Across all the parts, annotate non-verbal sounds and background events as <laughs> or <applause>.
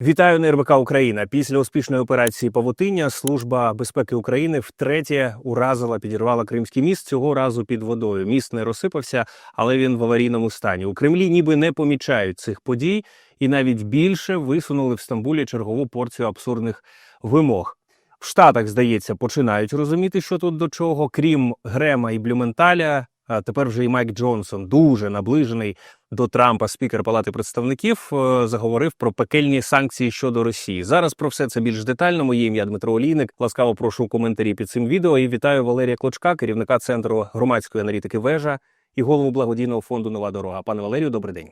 Вітаю на РБК Україна. Після успішної операції Павутиння Служба безпеки України втретє уразила, підірвала Кримський міст цього разу під водою. Міст не розсипався, але він в аварійному стані. У Кремлі ніби не помічають цих подій, і навіть більше висунули в Стамбулі чергову порцію абсурдних вимог. В Штатах, здається, починають розуміти, що тут до чого. Крім Грема і Блюменталя, тепер вже і Майк Джонсон, дуже наближений до Трампа, спікер Палати представників, е, заговорив про пекельні санкції щодо Росії. Зараз про все це більш детально. Моє ім'я Дмитро Олійник. Ласкаво прошу коментарі під цим відео. І вітаю Валерія Клочка, керівника центру громадської аналітики вежа і голову благодійного фонду Нова дорога. Пане Валерію, добрий день.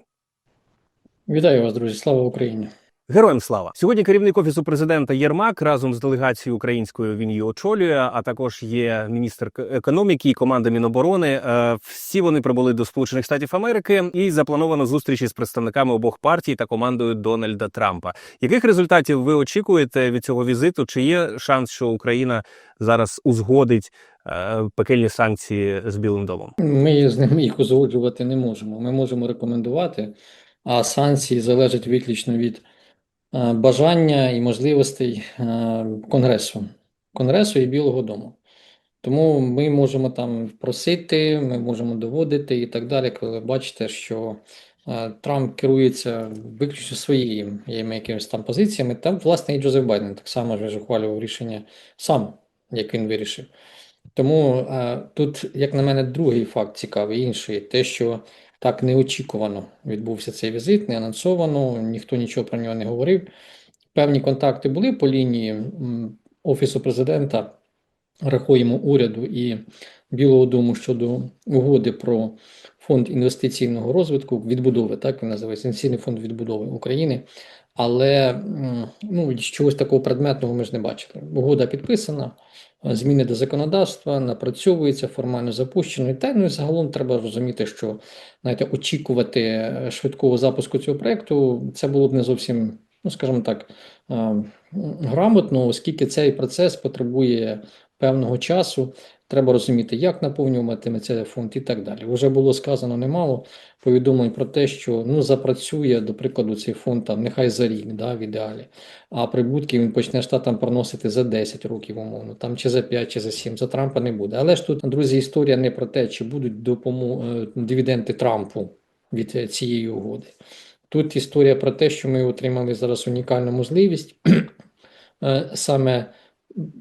Вітаю вас, друзі! Слава Україні! Героям слава сьогодні. Керівник офісу президента Єрмак разом з делегацією українською він її очолює. А також є міністр економіки і команда Міноборони. Е, Всі вони прибули до Сполучених Штатів Америки і заплановано зустрічі з представниками обох партій та командою Дональда Трампа. Яких результатів ви очікуєте від цього візиту? Чи є шанс, що Україна зараз узгодить е, пекельні санкції з Білим домом? Ми з ними їх узгоджувати не можемо. Ми можемо рекомендувати, а санкції залежать виключно від бажання і можливостей е, Конгресу, Конгресу і Білого Дому. Тому ми можемо там просити, ми можемо доводити і так далі, коли бачите, що е, Трамп керується виключно своїми якимись там позиціями. Там, власне, і Джозеф Байден так само ж ухвалював рішення сам, як він вирішив. Тому е, тут, як на мене, другий факт цікавий, інший, те, що так неочікувано відбувся цей візит, не анонсовано, ніхто нічого про нього не говорив. Певні контакти були по лінії Офісу президента, рахуємо уряду і Білого Дому щодо угоди про фонд інвестиційного розвитку, відбудови, так він називається Інвестиційний фонд відбудови України. Але ну, чогось такого предметного ми ж не бачили. Угода підписана, зміни до законодавства, напрацьовується, формально запущено. І та ну і загалом треба розуміти, що знаєте, очікувати е, швидкого запуску цього проекту це було б не зовсім, ну скажімо так, е, грамотно, оскільки цей процес потребує певного часу. Треба розуміти, як наповнюватиметься фонд і так далі. Вже було сказано немало повідомлень про те, що ну запрацює, до прикладу, цей фонд там нехай за рік, да, в ідеалі. А прибутки він почне штатам проносити за 10 років, умовно, там чи за 5, чи за 7, за Трампа не буде. Але ж тут, друзі, історія не про те, чи будуть допомо... е, дивіденди Трампу від е, цієї угоди. Тут історія про те, що ми отримали зараз унікальну можливість <clears throat> е, саме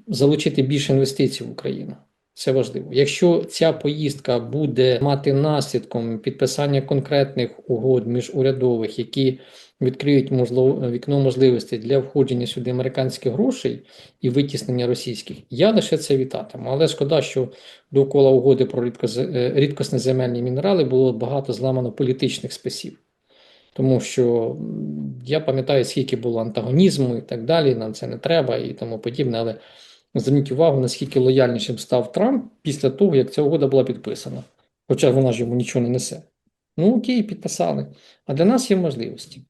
залучити більше інвестицій в Україну. Це важливо. Якщо ця поїздка буде мати наслідком підписання конкретних угод міжурядових, які відкриють можливо, вікно можливостей для входження сюди американських грошей і витіснення російських, я лише це вітатиму. Але шкода, що довкола угоди про рідкоз- е, рідкосні земельні мінерали було багато зламано політичних списів. Тому що я пам'ятаю, скільки було антагонізму і так далі, нам це не треба і тому подібне. Але зверніть увагу, наскільки лояльнішим став Трамп після того, як ця угода була підписана. Хоча вона ж йому нічого не несе. Ну окей, підписали. А для нас є можливості.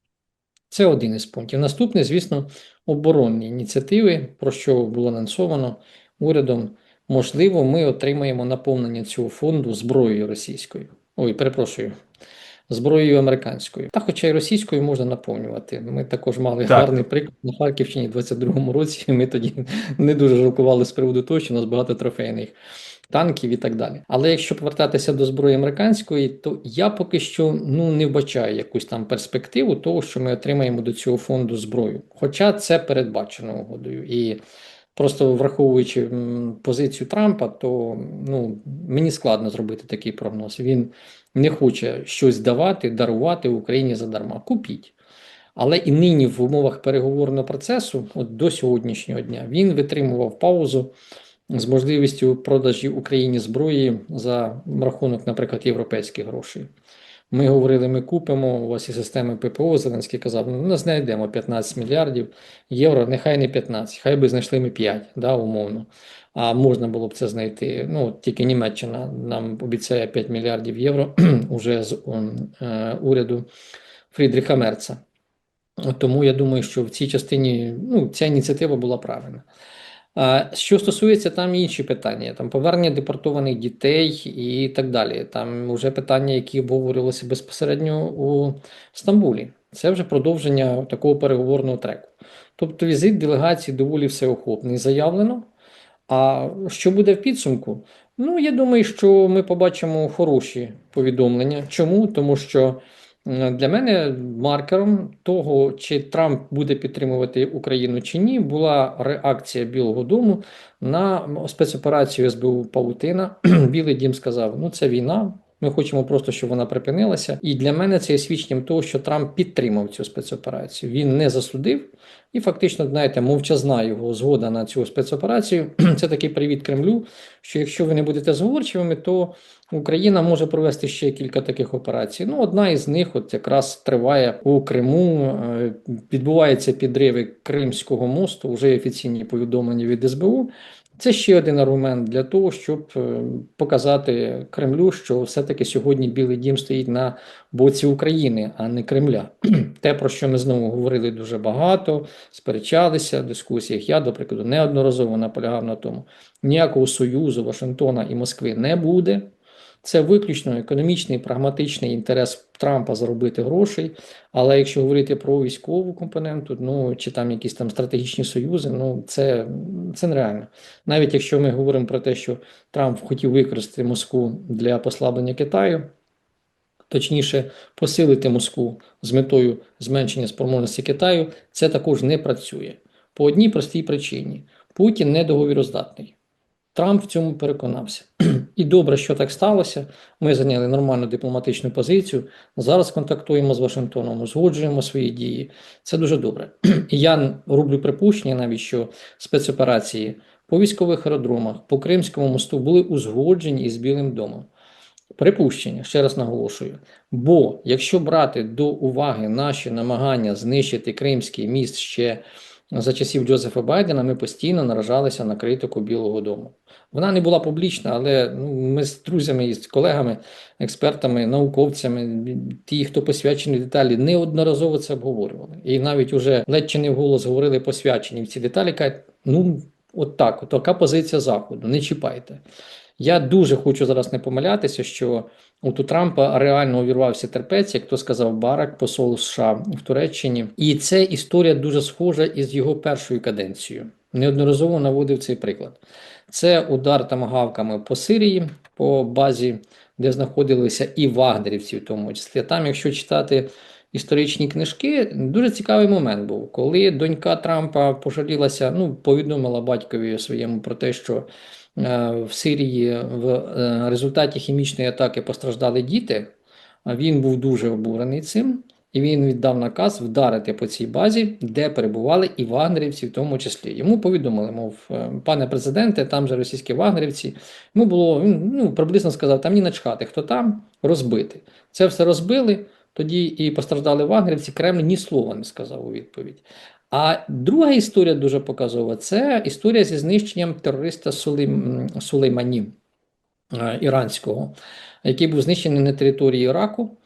Це один із пунктів. Наступне, звісно, оборонні ініціативи, про що було анонсовано урядом. Можливо, ми отримаємо наповнення цього фонду зброєю російською. Ой, перепрошую, зброєю американською. Та хоча й російською можна наповнювати. Ми також мали Так. гарний приклад на Харківщині в 22-му році. <laughs> Ми тоді не дуже жалкували з приводу того, що у нас багато трофейних танків і так далі. Але якщо повертатися до зброї американської, то я поки що ну не вбачаю якусь там перспективу того, що ми отримаємо до цього фонду зброю. Хоча це передбачено угодою. І просто враховуючи позицію Трампа, то ну мені складно зробити такий прогноз. Він не хоче щось давати, дарувати Україні задарма. Купіть. Але і нині в умовах переговорного процесу, от до сьогоднішнього дня, він витримував паузу з можливістю продажі Україні зброї за рахунок, наприклад, європейських грошей. Ми говорили, ми купимо, у вас є системи ППО, Зеленський казав, ну, не знайдемо 15 мільярдів євро, нехай не 15, хай би знайшли ми 5, да, умовно. А можна було б це знайти. Ну, тільки Німеччина нам обіцяє 5 мільярдів євро <clears throat> уже з е, уряду Фрідріха Мерца. Тому я думаю, що в цій частині ну, ця ініціатива була правильна. Що стосується там інші питання, там повернення депортованих дітей і так далі. Там вже питання, які обговорювалися безпосередньо у Стамбулі. Це вже продовження такого переговорного треку. Тобто візит делегації доволі всеохопний заявлено. А що буде в підсумку? Ну, я думаю, що ми побачимо хороші повідомлення. Чому? Тому що для мене маркером того, чи Трамп буде підтримувати Україну чи ні, була реакція Білого Дому на спецоперацію СБУ Паутина. <clears throat> Білий Дім сказав: ну це війна. Ми хочемо просто, щоб вона припинилася. І для мене це є свідченням того, що Трамп підтримав цю спецоперацію. Він не засудив, і фактично, знаєте, мовчазна його згода на цю спецоперацію. <clears throat> Це такий привіт Кремлю. Що якщо ви не будете зговорчивими, то Україна може провести ще кілька таких операцій. Ну, одна із них, от якраз триває у Криму. е, Відбуваються підриви Кримського мосту. Вже офіційні повідомлення від СБУ. Це ще один аргумент для того, щоб е, показати Кремлю, що все-таки сьогодні Білий Дім стоїть на боці України, а не Кремля. <clears throat> Те, про що ми знову говорили дуже багато, сперечалися в дискусіях. Я, до прикладу, неодноразово наполягав на тому. Ніякого союзу Вашингтона і Москви не буде. Це виключно економічний, прагматичний інтерес Трампа заробити грошей. Але якщо говорити про військову компоненту, ну чи там якісь там стратегічні союзи, ну це, це нереально. Навіть якщо ми говоримо про те, що Трамп хотів використати Москву для послаблення Китаю, точніше, посилити Москву з метою зменшення спроможності Китаю, це також не працює. По одній простій причині: Путін недоговіроздатний. Трамп в цьому переконався. <clears throat> І добре, що так сталося. Ми зайняли нормальну дипломатичну позицію. Зараз контактуємо з Вашингтоном, узгоджуємо свої дії. Це дуже добре. <clears throat> І я роблю припущення, навіть що спецоперації по військових аеродромах, по Кримському мосту були узгоджені із Білим домом. Припущення, ще раз наголошую. Бо якщо брати до уваги наші намагання знищити Кримський міст ще за часів Джозефа Байдена, ми постійно наражалися на критику Білого Дому. Вона не була публічна, але ну, ми з друзями і з колегами, експертами, науковцями, ті, хто посвячені деталі, неодноразово це обговорювали. І навіть уже ледь чи не вголос говорили посвячені в ці деталі, кажуть, ну от так, така позиція Заходу, не чіпайте. Я дуже хочу зараз не помилятися, що от у Трампа реально увірвався терпець, як то сказав Барак, посол США в Туреччині. І це історія дуже схожа із його першою каденцією. Неодноразово наводив цей приклад. Це удар тамагавками по Сирії, по базі, де знаходилися і вагнерівці, в тому числі. Там, якщо читати історичні книжки, дуже цікавий момент був, коли донька Трампа пожалілася, ну, повідомила батькові своєму про те, що в Сирії в е, результаті хімічної атаки постраждали діти. Він був дуже обурений цим. І він віддав наказ вдарити по цій базі, де перебували і вагнерівці, в тому числі. Йому повідомили, мов, е, пане президенте, там же російські вагнерівці. Йому було він, ну, приблизно сказав, там ні начхати, хто там розбити. Це все розбили. Тоді і постраждали вагнерівці. Кремль ні слова не сказав у відповідь. А друга історія дуже показова це історія зі знищенням терориста Сулейм, Сулеймані е, іранського, який був знищений на території Іраку.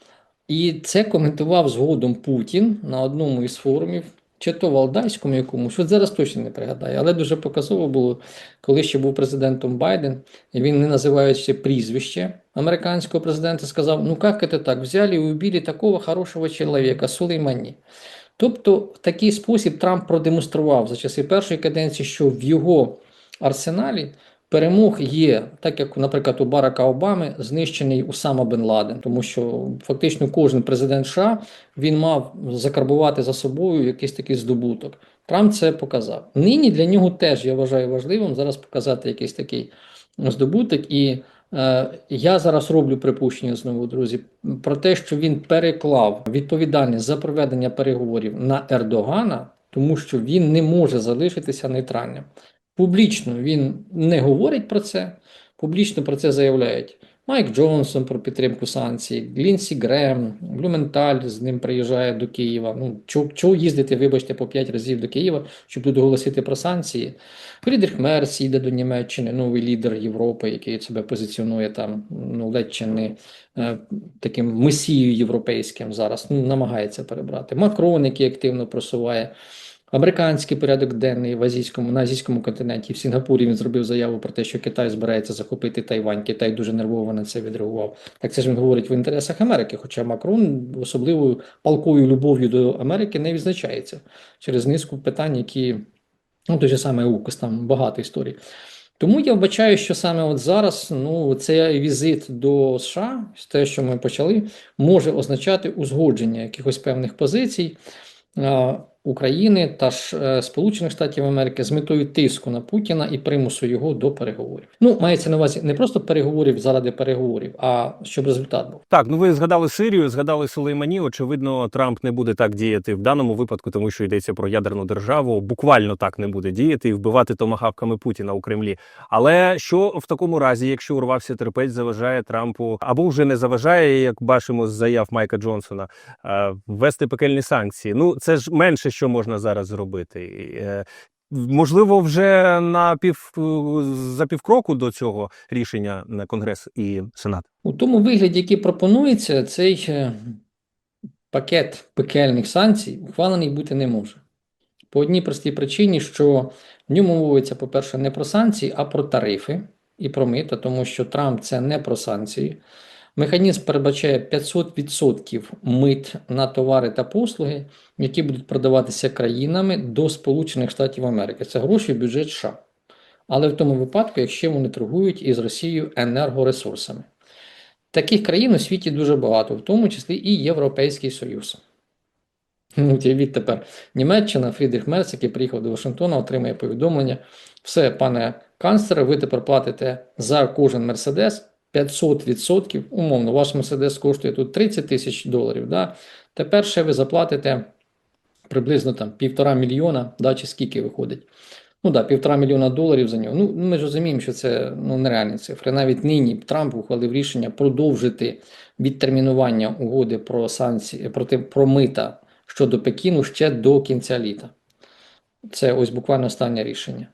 І це коментував згодом Путін на одному із форумів, чи то Валдайському якомусь, от зараз точно не пригадаю, але дуже показово було, коли ще був президентом Байден, і він, не називаючи прізвище американського президента, сказав: Ну як це так? Взяли і убили такого хорошого чоловіка, Сулеймані. Тобто, в такий спосіб Трамп продемонстрував за часи першої каденції, що в його арсеналі перемог є, так як, наприклад, у Барака Обами знищений Усама Бен Ладен, тому що фактично кожен президент США він мав закарбувати за собою якийсь такий здобуток. Трамп це показав. Нині для нього теж я вважаю важливим зараз показати якийсь такий здобуток. І я зараз роблю припущення знову, друзі, про те, що він переклав відповідальність за проведення переговорів на Ердогана, тому що він не може залишитися нейтральним. Публічно він не говорить про це, публічно про це заявляють Майк Джонсон про підтримку санкцій, Лінсі Грем, Блюменталь з ним приїжджає до Києва. Ну, чого, чого їздити, вибачте, по 5 разів до Києва, щоб тут оголосити про санкції? Фрідріх Мерц їде до Німеччини, новий лідер Європи, який себе позиціонує там, ну, ледь чи не е, таким месією європейським зараз, ну, намагається перебрати. Макрон, який активно просуває Американський порядок денний в азійському на азійському континенті в Сінгапурі він зробив заяву про те, що Китай збирається захопити Тайвань. Китай дуже нервово на це відреагував. Так це ж він говорить в інтересах Америки. Хоча Макрон особливою палкою любов'ю до Америки не відзначається через низку питань, які ну той же самий УКОС, там багато історій. Тому я вбачаю, що саме от зараз ну, цей візит до США, те, що ми почали, може означати узгодження якихось певних позицій України та ж е, Сполучених Штатів Америки з метою тиску на Путіна і примусу його до переговорів. Ну, мається на увазі не просто переговорів заради переговорів, а щоб результат був. Так, ну ви згадали Сирію, згадали Сулеймані. Очевидно, Трамп не буде так діяти в даному випадку, тому що йдеться про ядерну державу. Буквально так не буде діяти і вбивати томагавками Путіна у Кремлі. Але що в такому разі, якщо урвався терпець, заважає Трампу або вже не заважає, як бачимо з заяв Майка Джонсона, е, ввести пекельні санкції? Ну це ж менше, що можна зараз зробити. Е, Можливо, вже на пів за півкроку до цього рішення на Конгрес і Сенат. У тому вигляді, який пропонується, цей е, пакет пекельних санкцій ухвалений бути не може. По одній простій причині, що в ньому мовиться, по-перше, не про санкції, а про тарифи і про мита, тому що Трамп це не про санкції. Механізм передбачає 500% мит на товари та послуги, які будуть продаватися країнами до Сполучених Штатів Америки. Це гроші в бюджет США. Але в тому випадку, якщо вони торгують із Росією енергоресурсами. Таких країн у світі дуже багато, в тому числі і Європейський Союз. Ну, от тепер, Німеччина, Фрідріх Мерц, який приїхав до Вашингтона, отримує повідомлення. Все, пане канцлере, ви тепер платите за кожен Мерседес 500%. Умовно, ваш Мерседес коштує тут 30 тисяч доларів. Да? Тепер ще ви заплатите приблизно там півтора мільйона, да, чи скільки виходить. Ну да, півтора мільйона доларів за нього. Ну, ми ж розуміємо, що це ну, нереальні цифри. Навіть нині Трамп ухвалив рішення продовжити відтермінування угоди про санкції проти про мита щодо Пекіну ще до кінця літа. Це ось буквально останнє рішення.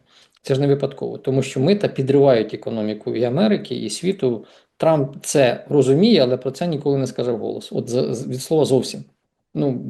Це ж не випадково, тому що мита підривають економіку і Америки, і світу. Трамп це розуміє, але про це ніколи не скаже вголос. От від слова зовсім. Ну,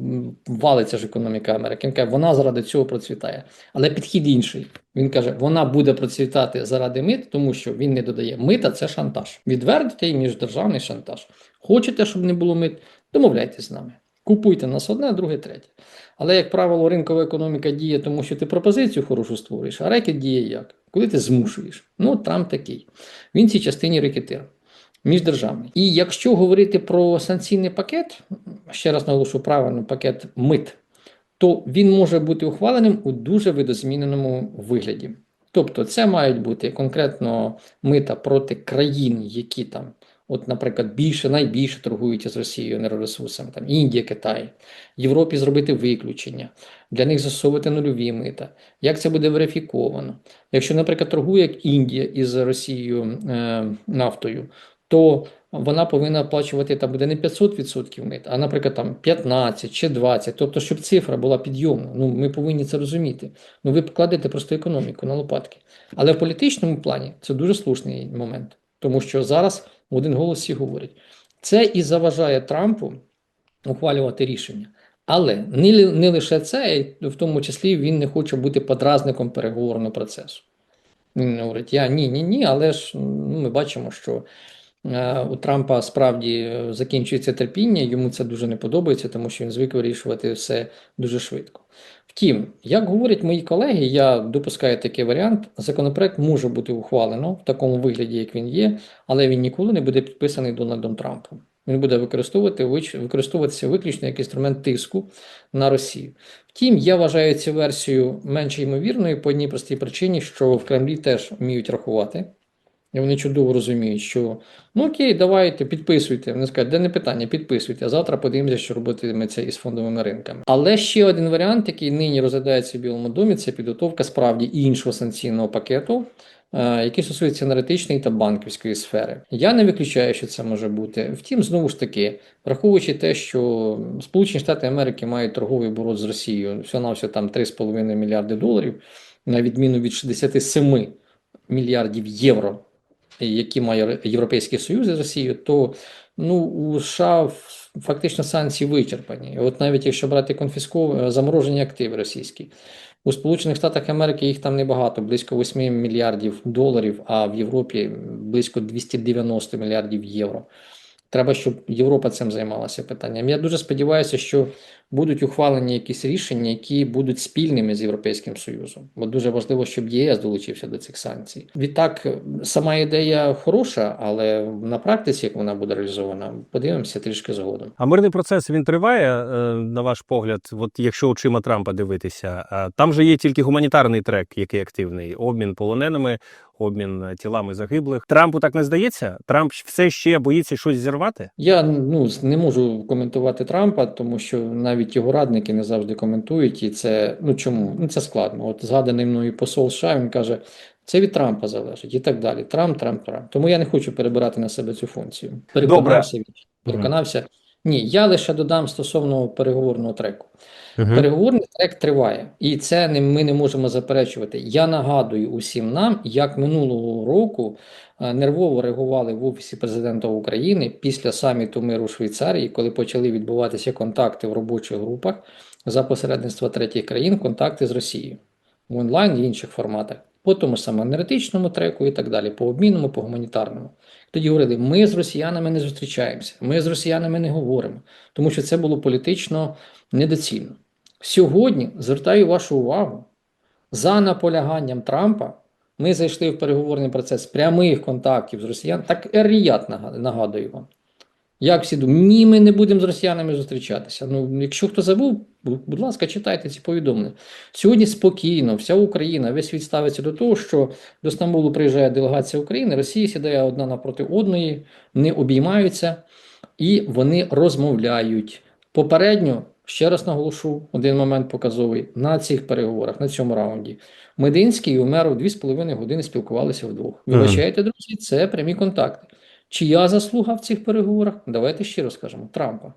валиться ж економіка Америки. Він каже, вона заради цього процвітає. Але підхід інший. Він каже, вона буде процвітати заради мит, тому що він не додає. Мита це шантаж. Відвертий міждержавний шантаж. Хочете, щоб не було мит? Домовляйтесь з нами. Купуйте нас одне, друге, третє. Але, як правило, ринкова економіка діє, тому що ти пропозицію хорошу створюєш, а рекет діє як? Коли ти змушуєш. Ну, Трамп такий. Він в цій частині рекетир. Міждержавний. І якщо говорити про санкційний пакет, ще раз наголошу правильно, пакет мит, то він може бути ухваленим у дуже видозміненому вигляді. Тобто, це мають бути конкретно мита проти країн, які там, от, наприклад, більше, найбільше торгують із Росією енергоресурсами, там Індія, Китай, Європі зробити виключення, для них застосовувати нульові мита. Як це буде верифіковано? Якщо, наприклад, торгує як Індія із Росією е, нафтою, то вона повинна оплачувати там буде не 500% мит, а, наприклад, там 15 чи 20, тобто, щоб цифра була підйомна. Ну, ми повинні це розуміти. Ну, ви покладете просто економіку на лопатки. Але в політичному плані це дуже слушний момент, тому що зараз в один голос всі говорять. Це і заважає Трампу ухвалювати рішення. Але не, не лише це, в тому числі він не хоче бути подразником переговорного процесу. Він говорить: я ні, ні, ні, але ж ну, ми бачимо, що е, у Трампа справді е, закінчується терпіння, йому це дуже не подобається, тому що він звик вирішувати все дуже швидко. Втім, як говорять мої колеги, я допускаю такий варіант. Законопроект може бути ухвалено в такому вигляді, як він є, але він ніколи не буде підписаний Дональдом Трампом. Він буде використовувати використовуватися виключно як інструмент тиску на Росію. Втім, я вважаю цю версію менш ймовірною по одній простій причині, що в Кремлі теж вміють рахувати. І вони чудово розуміють, що ну окей, давайте, підписуйте. Вони скажуть, де не питання, підписуйте. А завтра подивимося, що робитиметься із фондовими ринками. Але ще один варіант, який нині розглядається в Білому домі, це підготовка справді іншого санкційного пакету, е, який стосується енергетичної та банківської сфери. Я не виключаю, що це може бути. Втім, знову ж таки, враховуючи те, що Сполучені Штати Америки мають торговий оборот з Росією, всього на все там 3,5 мільярди доларів, на відміну від 67 мільярдів євро які має Європейський Союз з Росією, то ну, у США фактично санкції вичерпані. От навіть якщо брати конфіску заморожені активи російські, у Сполучених Штатах Америки їх там небагато, близько 8 мільярдів доларів, а в Європі близько 290 мільярдів євро. Треба, щоб Європа цим займалася питанням. Я дуже сподіваюся, що будуть ухвалені якісь рішення, які будуть спільними з Європейським Союзом. Бо дуже важливо, щоб ЄС долучився до цих санкцій. Відтак, сама ідея хороша, але на практиці, як вона буде реалізована, подивимося трішки згодом. А мирний процес він триває, е, на ваш погляд, от якщо очима Трампа дивитися, там же є тільки гуманітарний трек, який активний: обмін полоненими, обмін тілами загиблих. Трампу так не здається? Трамп все ще боїться щось зірвати? Я ну не можу коментувати Трампа, тому що навіть його радники не завжди коментують, і це ну чому? Ну це складно. От згаданий мною посол США, він каже, це від Трампа залежить і так далі. Трамп, Трамп, Трамп. Тому я не хочу перебирати на себе цю функцію. Переконався, переконався. Ні, я лише додам стосовно переговорного треку. Переговорний трек триває, і це не ми не можемо заперечувати. Я нагадую усім нам, як минулого року нервово реагували в офісі президента України після саміту миру в Швейцарії, коли почали відбуватися контакти в робочих групах за посередництва третіх країн, контакти з Росією в онлайн і інших форматах, по тому саме енергетичному треку і так далі, по обмінному, по гуманітарному. Тоді говорили: ми з росіянами не зустрічаємося, ми з росіянами не говоримо, тому що це було політично недоцільно. Сьогодні звертаю вашу увагу за наполяганням Трампа. Ми зайшли в переговорний процес прямих контактів з росіян. Так Ер-Ріяд нагадую вам. Як всі думають, ні, ми не будемо з росіянами зустрічатися. Ну, якщо хто забув, будь ласка, читайте ці повідомлення. Сьогодні спокійно, вся Україна, весь світ ставиться до того, що до Стамбулу приїжджає делегація України, Росія сідає одна напроти одної, не обіймаються і вони розмовляють. Попередньо, ще раз наголошу, один момент показовий на цих переговорах, на цьому раунді. Мединський і Умеров дві з половиною години спілкувалися вдвох. Вибачайте, друзі, це прямі контакти. Чия заслуга в цих переговорах? Давайте щиро скажемо: Трампа.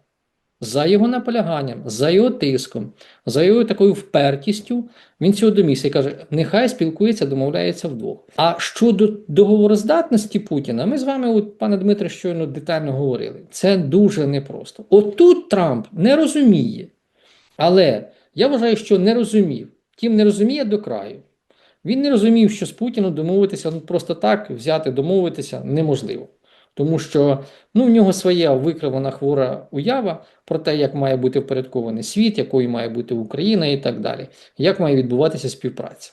За його наполяганням, за його тиском, за його такою впертістю, він цього домігся і каже: нехай спілкується, домовляється вдвох. А щодо договороздатності Путіна, ми з вами, от, пане Дмитре, щойно детально говорили. Це дуже непросто. Отут Трамп не розуміє. Але я вважаю, що не розумів. Тим не розуміє до краю. Він не розумів, що з Путіном домовитися ну, просто так взяти, домовитися неможливо. Тому що ну, в нього своя викривана хвора уява про те, як має бути впорядкований світ, якою має бути Україна і так далі, як має відбуватися співпраця.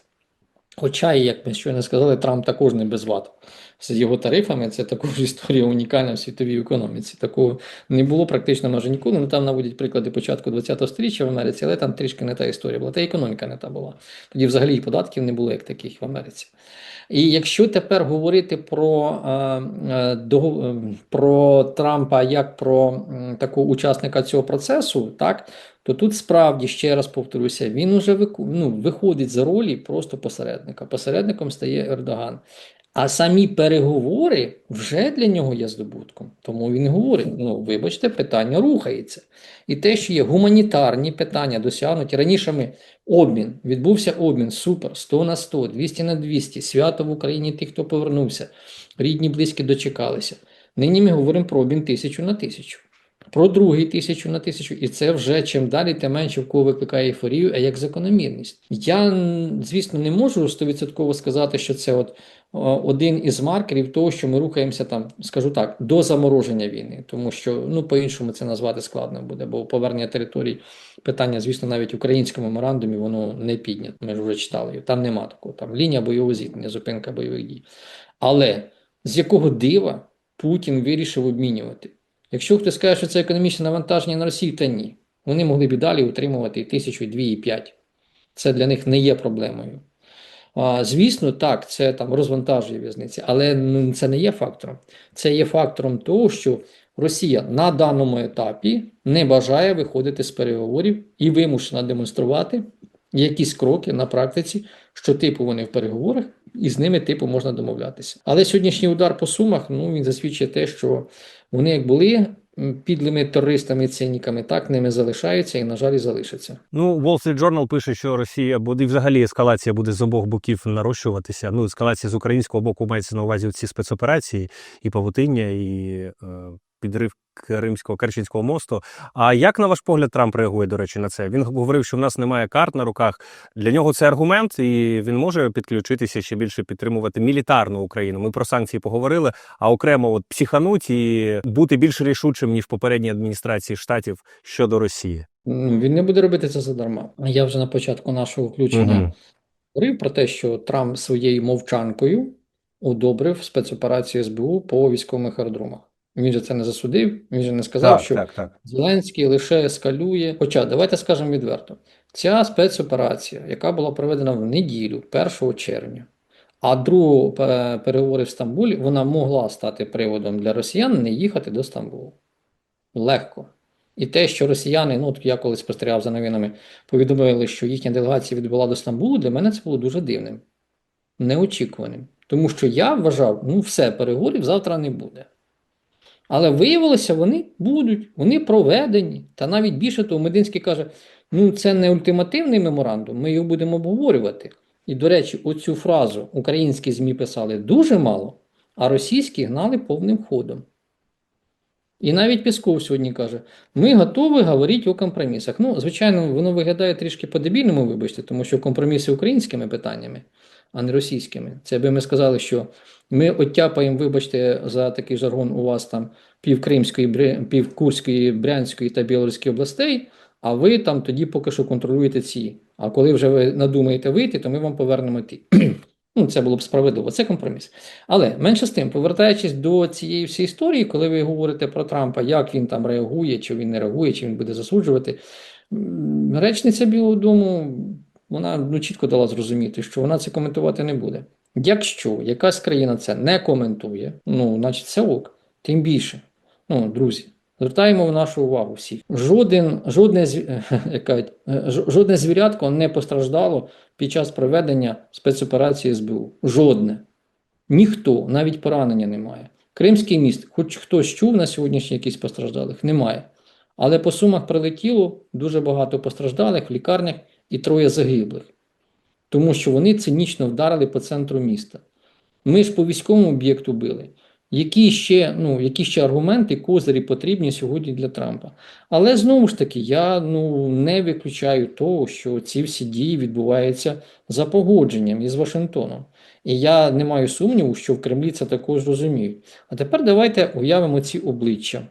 Хоча, як ми щойно сказали, Трамп також не без вад з його тарифами. Це також <laughs> історія унікальна в світовій економіці. Такого не було практично майже ніколи. Ну там наводять приклади початку 20-го сторіччя в Америці, але там трішки не та історія була. Та економіка не та була. Тоді взагалі податків не було як таких в Америці. І якщо тепер говорити про, е, е, е, про Трампа як про такого учасника цього процесу, так, то тут справді, ще раз повторюся, він уже ну, виходить з ролі просто посередника. Посередником стає Ердоган. А самі переговори вже для нього є здобутком. Тому він говорить: ну, вибачте, питання рухається. І те, що є гуманітарні питання досягнуті. Раніше ми обмін, відбувся обмін, супер, 100 на 100, 200 на 200, свято в Україні тих, хто повернувся, рідні, близькі дочекалися. Нині ми говоримо про обмін тисячу на тисячу. Про другий тисячу на тисячу, і це вже чим далі, тим менше в кого викликає ейфорію, а як закономірність. Я, звісно, не можу стовідсотково сказати, що це от один із маркерів того, що ми рухаємося там, скажу так, до замороження війни, тому що ну по-іншому це назвати складно буде, бо повернення територій питання, звісно, навіть в українському меморандумі воно не піднято. Ми ж вже читали. Там нема такого. Там лінія бойового зіткнення, зупинка бойових дій. Але з якого дива Путін вирішив обмінювати? Якщо хтось скаже, що це економічне навантаження на Росію, та ні. Вони могли б і далі утримувати і тисячу, і дві, і п'ять. Це для них не є проблемою. Звісно, так, це там розвантажує в'язниці, але ну, це не є фактором. Це є фактором того, що Росія на даному етапі не бажає виходити з переговорів і вимушена демонструвати якісь кроки на практиці, що типу вони в переговорах, і з ними типу можна домовлятися. Але сьогоднішній удар по сумах ну він засвідчує те, що вони як були підлими терористами і циніками, так ними залишаються і, на жаль, залишаться. Ну, Wall Street Journal пише, що Росія буде взагалі ескалація буде з обох боків нарощуватися. Ну, ескалація з українського боку мається на увазі ці спецоперації, і павутиння, і е, підрив Кримського Керченського мосту. А як на ваш погляд Трамп реагує, до речі, на це? Він говорив, що в нас немає карт на руках. Для нього це аргумент, і він може підключитися ще більше підтримувати мілітарну Україну. Ми про санкції поговорили, а окремо от психануть і бути більш рішучим ніж попередні адміністрації штатів щодо Росії. Він не буде робити це задарма. Я вже на початку нашого включення Мгм. говорив про те, що Трамп своєю мовчанкою одобрив спецоперацію СБУ по військових аеродромах. Він же це не засудив, він же не сказав, що так, так. Зеленський лише ескалює. Хоча, давайте скажемо відверто, ця спецоперація, яка була проведена в неділю, 1 червня, а другого пе- переговори в Стамбулі, вона могла стати приводом для росіян не їхати до Стамбулу. Легко. І те, що росіяни, ну от я коли спостерігав за новинами, повідомили, що їхня делегація відбула до Стамбулу, для мене це було дуже дивним, неочікуваним. Тому що я вважав, ну все, переговорів завтра не буде. Але виявилося, вони будуть, вони проведені. Та навіть більше того, Мединський каже: ну це не ультимативний меморандум, ми його будемо обговорювати. І, до речі, оцю фразу українські ЗМІ писали дуже мало, а російські гнали повним ходом. І навіть Пісков сьогодні каже: ми готові говорити о компромісах. Ну, звичайно, воно виглядає трішки по-дебільному, вибачте, тому що компроміси українськими питаннями, а не російськими. Це би ми сказали, що ми оттяпаємо, вибачте, за такий жаргон у вас там пів Кримської, Брянської та Білоруської областей, а ви там тоді поки що контролюєте ці. А коли вже ви надумаєте вийти, то ми вам повернемо ті. Ну, це було б справедливо, це компроміс. Але менше з тим, повертаючись до цієї всієї історії, коли ви говорите про Трампа, як він там реагує, чи він не реагує, чи він буде засуджувати, речниця Білого Дому вона ну, чітко дала зрозуміти, що вона це коментувати не буде. Якщо якась країна це не коментує, ну, значить це ок. Тим більше. Ну, друзі, звертаємо нашу увагу всіх. Жоден, жодне, <laughs> е, жодне звірятко не постраждало під час проведення спецоперації СБУ. Жодне. Ніхто, навіть поранення немає. Кримський міст, хоч хтось чув на сьогоднішній якісь постраждалих, немає. Але по сумах прилетіло дуже багато постраждалих в лікарнях і троє загиблих. Тому що вони цинічно вдарили по центру міста. Ми ж по військовому об'єкту били. Які ще, ну, які ще аргументи, козирі потрібні сьогодні для Трампа? Але знову ж таки, я ну, не виключаю того, що ці всі дії відбуваються за погодженням із Вашингтоном. І я не маю сумніву, що в Кремлі це також розуміють. А тепер давайте уявимо ці обличчя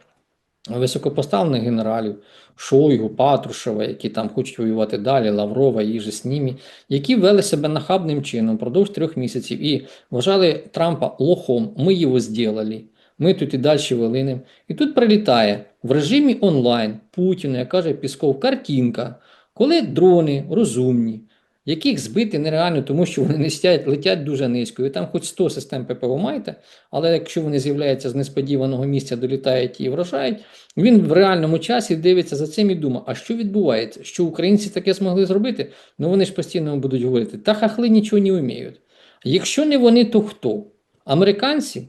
високопоставлених генералів Шойгу, Патрушева, які там хочуть воювати далі, Лаврова, їх же з ними, які вели себе нахабним чином впродовж трьох місяців і вважали Трампа лохом. Ми його зробили. Ми тут і далі велиним. І тут прилітає в режимі онлайн Путіну, як каже Пісков, картинка, коли дрони розумні, яких збити нереально, тому що вони не стять, летять дуже низько. І там хоч 100 систем ППО маєте, але якщо вони з'являються з несподіваного місця, долітають і вражають, він в реальному часі дивиться за цим і думає, а що відбувається? Що українці таке змогли зробити? Ну вони ж постійно будуть говорити, та хахли нічого не вміють. Якщо не вони, то хто? Американці?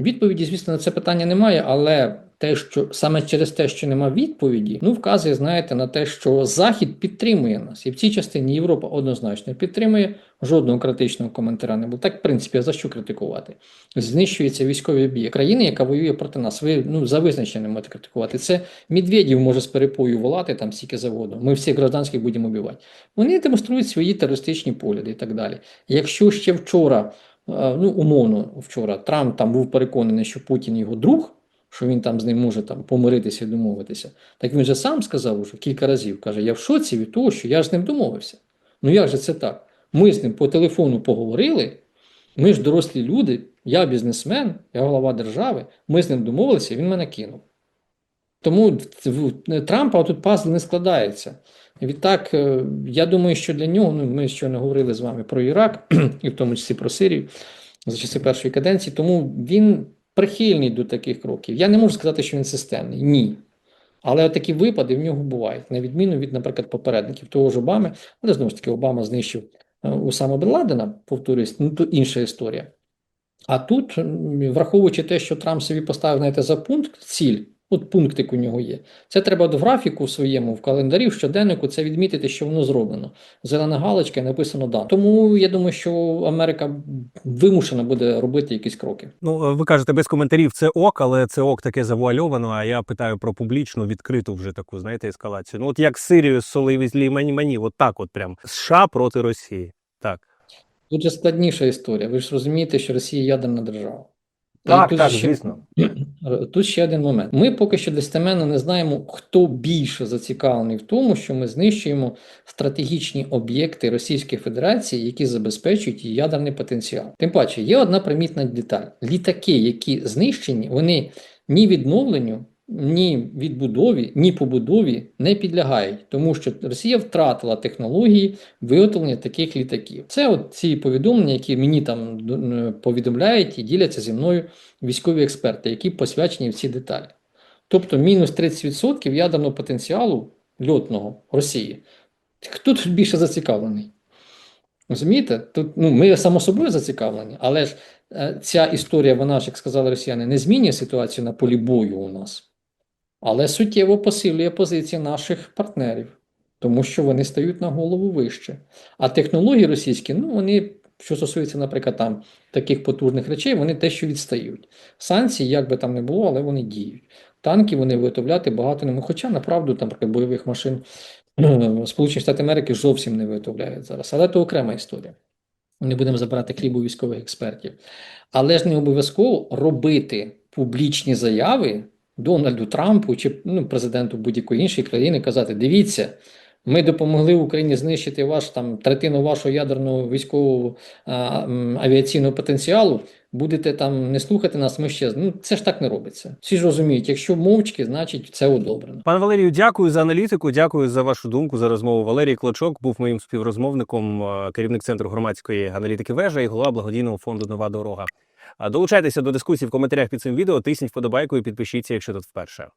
Відповіді, звісно, на це питання немає, але те, що саме через те, що немає відповіді, ну вказує, знаєте, на те, що Захід підтримує нас, і в цій частині Європа однозначно підтримує. Жодного критичного коментаря не було. Так, в принципі, за що критикувати? Знищується військові об'єкти країни, яка воює проти нас. Ви ну за визначення не можете критикувати. Це Медведєв може з перепою волати там стільки заводу. Ми всіх гражданських будемо вбивати. Вони демонструють свої терористичні погляди і так далі. Якщо ще вчора, е, ну умовно, вчора Трамп там був переконаний, що Путін його друг. Що він там з ним може там помиритися і домовитися. Так він же сам сказав уже кілька разів. Каже: я в шоці від того, що я ж з ним домовився. Ну як же це так? Ми з ним по телефону поговорили. Ми ж дорослі люди, я бізнесмен, я голова держави. Ми з ним домовилися, він мене кинув. Тому Трампа тут пазл не складається. Відтак, е, я думаю, що для нього, ну ми щойно говорили з вами про Ірак, <clears throat> і в тому числі про Сирію за часи першої каденції, тому він прихильний до таких кроків. Я не можу сказати, що він системний. Ні. Але такі випади в нього бувають, на відміну від, наприклад, попередників того ж Обами, але знову ж таки, Обама знищив е, Усама Бен Ладена, повторюсь, ну то інша історія. А тут, враховуючи те, що Трамп собі поставив знаєте, за пункт ціль От пунктик у нього є. Це треба до графіку в своєму, в календарі, в щоденнику, це відмітити, що воно зроблено. Зелена галочка і написано да. Тому я думаю, що Америка вимушена буде робити якісь кроки. Ну, е, ви кажете, без коментарів це ок, але це ок таке завуальовано. А я питаю про публічну, відкриту вже таку, знаєте, ескалацію. Ну, от як з Сирією з Соловізлі мані мані, от так, от прям США проти Росії. Так, Тут же складніша історія. Ви ж розумієте, що Росія ядерна держава. Так, так, звісно. Тут ще один момент. Ми поки що достеменно не знаємо, хто більше зацікавлений в тому, що ми знищуємо стратегічні об'єкти Російської Федерації, які забезпечують її ядерний потенціал. Тим паче, є одна примітна деталь: літаки, які знищені, вони ні відновленню, ні відбудові, ні побудові не підлягають, тому що Росія втратила технології виготовлення таких літаків. Це от ці повідомлення, які мені там повідомляють і діляться зі мною військові експерти, які посвячені в ці деталі. Тобто мінус 30% ядерного потенціалу льотного Росії. Хто тут більше зацікавлений? Розумієте? Тут ну, ми само собою зацікавлені, але ж е, ця історія, вона ж, як сказали росіяни, не змінює ситуацію на полі бою у нас, але суттєво посилює позиції наших партнерів, тому що вони стають на голову вище. А технології російські, ну вони, що стосується, наприклад, там таких потужних речей, вони те, що відстають. Санкції, як би там не було, але вони діють. Танки вони виготовляти багато не. Хоча, направду, там, бойових машин <clears throat> Сполучені Штати Америки зовсім не виготовляють зараз. Але це окрема історія. Не будемо забирати хліб у військових експертів. Але ж не обов'язково робити публічні заяви Дональду Трампу чи ну, президенту будь-якої іншої країни, казати: дивіться, ми допомогли Україні знищити ваш там третину вашого ядерного військового а, авіаційного потенціалу. Будете там не слухати нас, ми ще ну це ж так не робиться. Всі ж розуміють, якщо мовчки, значить це одобрено. Пане Валерію, дякую за аналітику. Дякую за вашу думку за розмову. Валерій Клочок був моїм співрозмовником, керівник центру громадської аналітики вежа і голова благодійного фонду Нова дорога. Долучайтеся до дискусії в коментарях під цим відео. Тисніть вподобайку і підпишіться, якщо тут вперше.